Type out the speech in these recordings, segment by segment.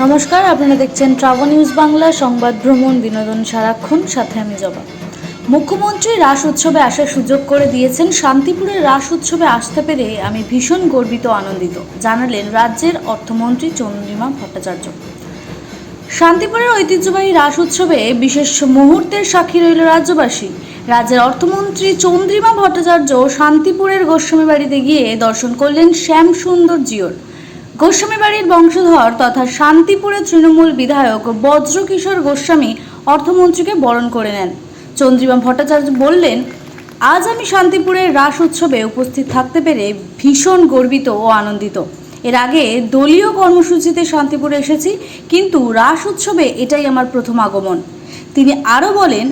নমস্কার, আপনারা দেখছেন ট্রাভেল নিউজ বাংলা, সংবাদ ভ্রমণ, বিনোদন সারাক্ষণ, সাথে আমি জবা। মুখ্যমন্ত্রী রাস উৎসবে আসার সুযোগ করে দিয়েছেন শান্তিপুরের রাস উৎসবে আসতে পেরে আমি ভীষণ গর্বিত, আনন্দিত, জানালেন রাজ্যের অর্থমন্ত্রী চন্দ্রিমা ভট্টাচার্য। শান্তিপুরের ঐতিহ্যবাহী রাস উৎসবে বিশেষ মুহূর্তের সাক্ষী রইল রাজ্যবাসী। রাজ্যের অর্থমন্ত্রী চন্দ্রিমা ভট্টাচার্য শান্তিপুরের গোস্বামী বাড়িতে গিয়ে দর্শন করলেন শ্যাম সুন্দর জিওর। গোস্বামী বাড়ির বংশধর তথা শান্তিপুরের তৃণমূল বিধায়ক বজ্রকিশোর গোস্বামী অর্থমন্ত্রীকে বরণ করে নেন। চন্দ্রিমা ভট্টাচার্য বললেন, আজ আমি শান্তিপুরের রাস উৎসবে উপস্থিত থাকতে পেরে ভীষণ গর্বিত ও আনন্দিত। এর আগে দলীয় কর্মসূচিতে শান্তিপুরে এসেছি, কিন্তু রাস উৎসবে এটাই আমার প্রথম আগমন। তিনি আরও বলেন,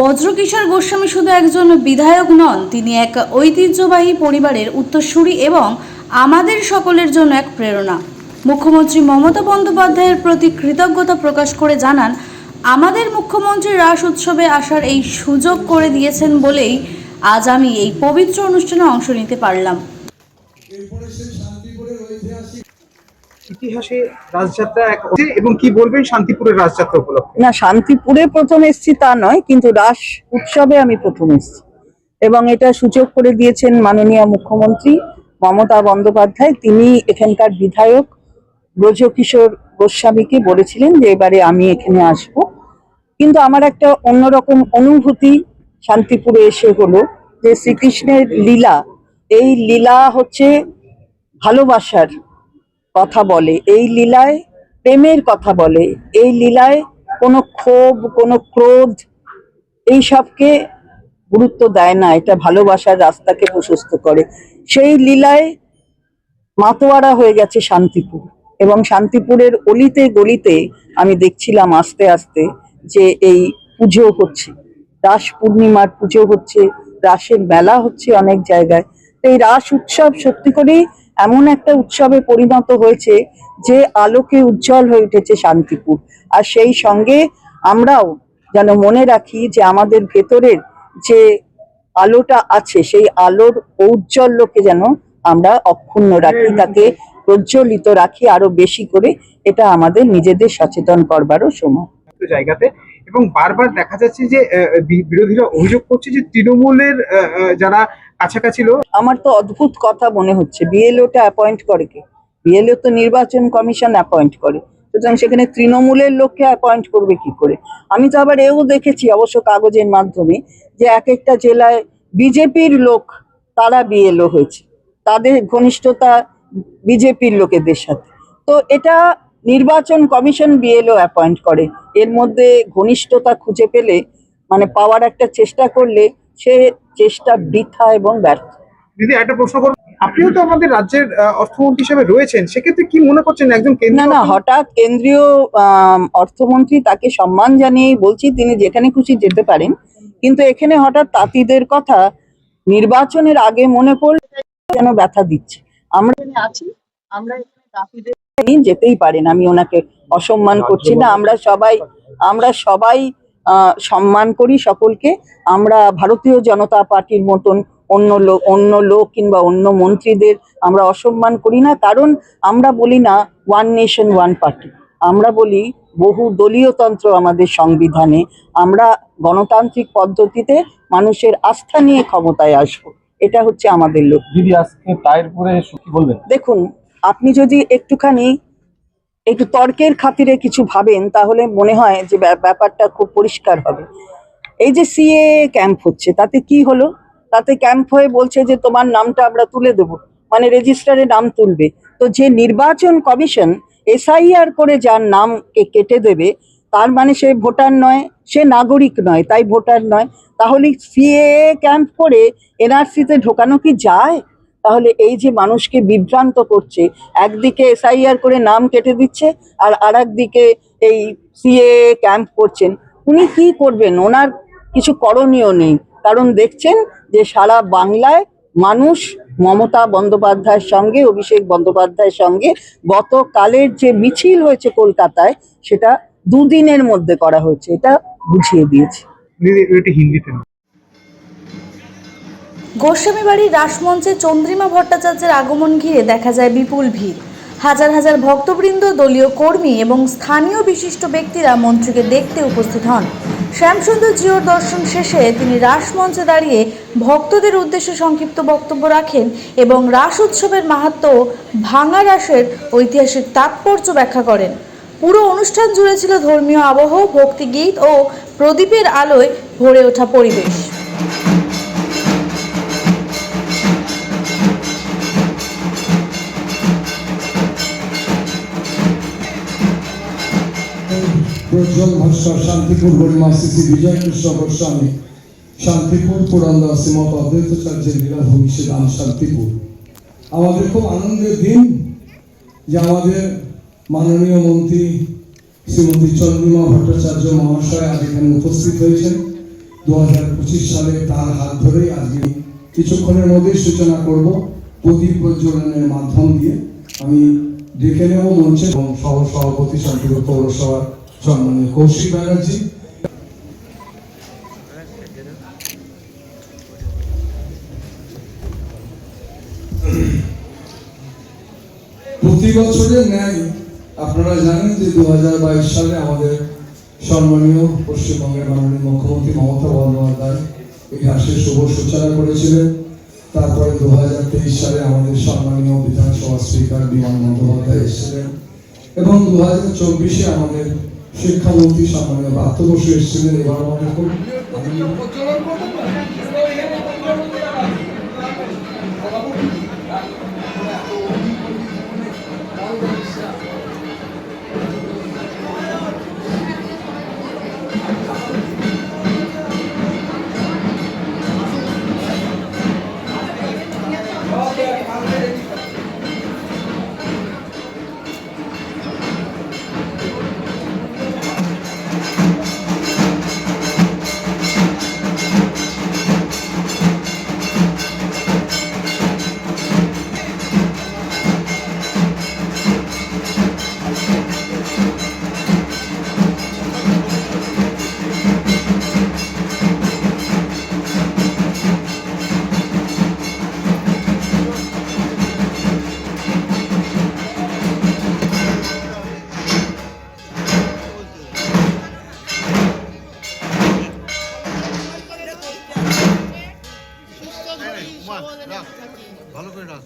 বজ্রকিশোর গোস্বামী শুধু একজন বিধায়ক নন, তিনি এক ঐতিহ্যবাহী পরিবারের উত্তরসূরি এবং আমাদের সকলের জন্য এক প্রেরণা। মুখ্যমন্ত্রী মমতা বন্দ্যোপাধ্যায়ের প্রতি কৃতজ্ঞতা প্রকাশ করে জানান আমাদের মুখ্যমন্ত্রী রাস উৎসবে আসার এই সুযোগ করে দিয়েছেন বলেই আজ আমি এই পবিত্র অনুষ্ঠানে অংশ নিতে পারলাম। ইতিহাসে রাজযাত্রা এক এবং কি বলবেন শান্তিপুরের রাজযাত্রা উপলক্ষে? না শান্তিপুরে প্রথম এসছি তা নয় কিন্তু রাস উৎসবে আমি প্রথম এসছি। এবং এটা সুযোগ করে দিয়েছেন মাননীয় মুখ্যমন্ত্রী। মমতা বন্দ্যোপাধ্যায়, তিনি এখানকার বিধায়ক ব্রজকিশোর গোস্বামীকে বলেছিলেন যে এবারে আমি এখানে আসব। কিন্তু আমার একটা অন্যরকম অনুভূতি শান্তিপুরে এসে হলো যে শ্রীকৃষ্ণের লীলা, এই লীলা হচ্ছে ভালোবাসার কথা বলে, এই লীলায় প্রেমের কথা বলে, এই লীলায় কোনো ক্ষোভ, কোনো ক্রোধ, এই সবকে গুরুত্ব দেয় না, এটা ভালোবাসার রাস্তাকে প্রশস্ত করে। সেই লীলায় মাতোয়ারা হয়ে গেছে শান্তিপুর এবং শান্তিপুরের অলিতে গলিতে আমি দেখছিলাম আস্তে আস্তে যে এই পুজো হচ্ছে। রাস পূর্ণিমার পুজো হচ্ছে, রাসের মেলা হচ্ছে অনেক জায়গায়। এই রাস উৎসব সত্যি করেই এমন একটা উৎসবে পরিণত হয়েছে যে আলোকে উজ্জ্বল হয়ে উঠেছে শান্তিপুর। আর সেই সঙ্গে আমরাও যেন মনে রাখি যে আমাদের ভেতরের যে আলোটা আছে সেই আলোর ঔজ্জ্বল্যকে যেন আমরা অক্ষুণ্ণ রাখি তাকে প্রজ্বলিত রাখি আরও বেশি করে এটা আমাদের নিজেদের সচেতন করবারও সময়। জায়গাতে এবং বারবার দেখা যাচ্ছে যে বিরোধীরা অভিযোগ করছে যে তৃণমূলের যারা কাছাকাছি লোক আমার তো অদ্ভুত কথা মনে হচ্ছে। বিএলওটা অ্যাপয়েন্ট করে কে? বিএলও তো নির্বাচন কমিশন অ্যাপয়েন্ট করে। সুতরাং সেখানে তৃণমূলের লোককে অ্যাপয়েন্ট করবে কি করে? আমি তো আবার এও দেখেছি অবশ্য কাগজের মাধ্যমে যে এক একটা জেলায় বিজেপির লোক তারা বিএলও হয়েছে। তাদের ঘনিষ্ঠতা বিজেপির লোকেদের সাথে। তো এটা নির্বাচন কমিশন বিএলও অ্যাপয়েন্ট করে। এর মধ্যে ঘনিষ্ঠতা খুঁজে পেলে মানে পাওয়ার একটা চেষ্টা করলে সে চেষ্টা বৃথা এবং ব্যর্থ। দিদি, একটা প্রশ্ন করব। আপনিও তো আমাদের রাজ্যের আহ, অর্থমন্ত্রী হিসেবে রয়েছেন সেক্ষেত্রে কি মনে করছেন একজন না না হঠাৎ কেন্দ্রীয় অর্থমন্ত্রী তাকে সম্মান জানিয়েই বলছি তিনি যেখানে খুশি যেতে পারেন কিন্তু এখানে হঠাৎ তাঁতিদের কথা নির্বাচনের আগে মনে পড়লে যেন ব্যথা দিচ্ছে। আমরা এখানে আছি আমরা এখানে তাঁতিদের যেতেই পারেন আমি ওনাকে অসম্মান করছি না আমরা সবাই আমরা সবাই আহ, সম্মান করি সকলকে আমরা ভারতীয় জনতা পার্টির মতন অন্য লোক অন্য লোক কিংবা অন্য মন্ত্রীদের আমরা অসম্মান করি না কারণ আমরা বলি না ওয়ান নেশন ওয়ান পার্টি আমরা বলি বহু দলীয়তন্ত্র আমাদের সংবিধানে আমরা গণতান্ত্রিক পদ্ধতিতে মানুষের আস্থা নিয়ে ক্ষমতায় আসব। এটা হচ্ছে আমাদের লোক দিদি আজকে টায়ারপুরে কি বলবেন? দেখুন আপনি যদি একটুখানি একটু তর্কের খাতিরে কিছু ভাবেন তাহলে মনে হয় যে ব্যাপ- ব্যাপারটা খুব পরিষ্কার হবে। এই যে সিএ ক্যাম্প হচ্ছে তাতে কি হলো? তাতে ক্যাম্প হয়ে বলছে যে তোমার নামটা আমরা তুলে দেবো। মানে রেজিস্টারে নাম তুলবে। তো যে নির্বাচন কমিশন এসআইআর করে যার নাম কে কেটে দেবে, তার মানে সে ভোটার নয়, সে নাগরিক নয়, তাই ভোটার নয়। তাহলে সিএ ক্যাম্প করে এনআরসিতে ঢোকানো কি যায়? তাহলে এই যে মানুষকে বিভ্রান্ত করছে, একদিকে এসআইআর করে নাম কেটে দিচ্ছে, আর আর একদিকে এই সিএ ক্যাম্প করছেন। উনি কি করবেন? ওনার কিছু করণীয় নেই। কারণ দেখছেন যে সারা বাংলায় মানুষ মমতা বন্দ্যোপাধ্যায়ের সঙ্গে অভিষেক বন্দ্যোপাধ্যায়ের সঙ্গে গতকালের যে মিছিল হয়েছে কলকাতায় সেটা দুদিনের মধ্যে করা হয়েছে। এটা বুঝিয়ে দিয়েছে। গোস্বামী বাড়ির রাসমঞ্চে চন্দ্রিমা ভট্টাচার্যের আগমন ঘিরে দেখা যায় বিপুল ভিড়। হাজার হাজার ভক্তবৃন্দ দলীয় কর্মী এবং স্থানীয় বিশিষ্ট ব্যক্তিরা মন্ত্রীকে দেখতে উপস্থিত হন। শ্যামসুন্দর জিওর দর্শন শেষে তিনি রাসমঞ্চে দাঁড়িয়ে ভক্তদের উদ্দেশ্যে সংক্ষিপ্ত বক্তব্য রাখেন এবং রাস উৎসবের মাহাত্ম ভাঙা রাসের ঐতিহাসিক তাৎপর্য ব্যাখ্যা করেন। পুরো অনুষ্ঠান জুড়ে ছিল ধর্মীয় আবহ, ভক্তিগীত ও প্রদীপের আলোয় ভরে ওঠা পরিবেশ। প্রজ্জ্বল ভাস্কর শান্তিপুর গরিমা শ্রী বিজয় কৃষ্ণ গোস্বামী শান্তিপুর পুরন্দর শ্রীমত অদ্বৈতাচার্যের লীলাভূমি শ্রীরাম শান্তিপুর। আমাদের খুব আনন্দের দিন যে আমাদের মাননীয় মন্ত্রী শ্রীমতী চন্দ্রিমা ভট্টাচার্য মহাশয় আজ এখানে উপস্থিত হয়েছেন। দু হাজার পঁচিশ সালে তার হাত ধরেই আজকে কিছুক্ষণের মধ্যেই সূচনা করব প্রদীপ প্রজ্বলনের মাধ্যম দিয়ে। আমি ডেকে নেব মঞ্চে এবং সহ সভাপতি শান্তিপুর পৌরসভার কৌশিক ব্যানার্জি। প্রতি বছরের ন্যায় আপনারা জানেন যে দু সালে আমাদের সম্মানীয় পশ্চিমবঙ্গের মাননীয় মুখ্যমন্ত্রী মমতা বন্দ্যোপাধ্যায় রাশের শুভ সূচনা করেছিলেন। তারপরে দু হাজার তেইশ সালে আমাদের সম্মানীয় বিধানসভা স্পিকার বিমান বন্দ্যোপাধ্যায় এসেছিলেন। এবং দু হাজার আমাদের শিক্ষামন্ত্রী সম্মানীয় বাত্য বসু এসেছিলেন এবার আমাদের এখনের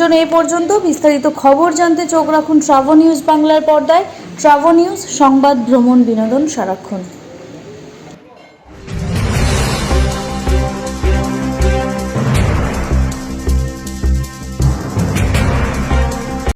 জন্য এ পর্যন্ত বিস্তারিত খবর জানতে চোখ রাখুন ট্রাভো নিউজ বাংলার পর্দায়। ট্রাভো নিউজ, সংবাদ, ভ্রমণ, বিনোদন, সারাক্ষণ।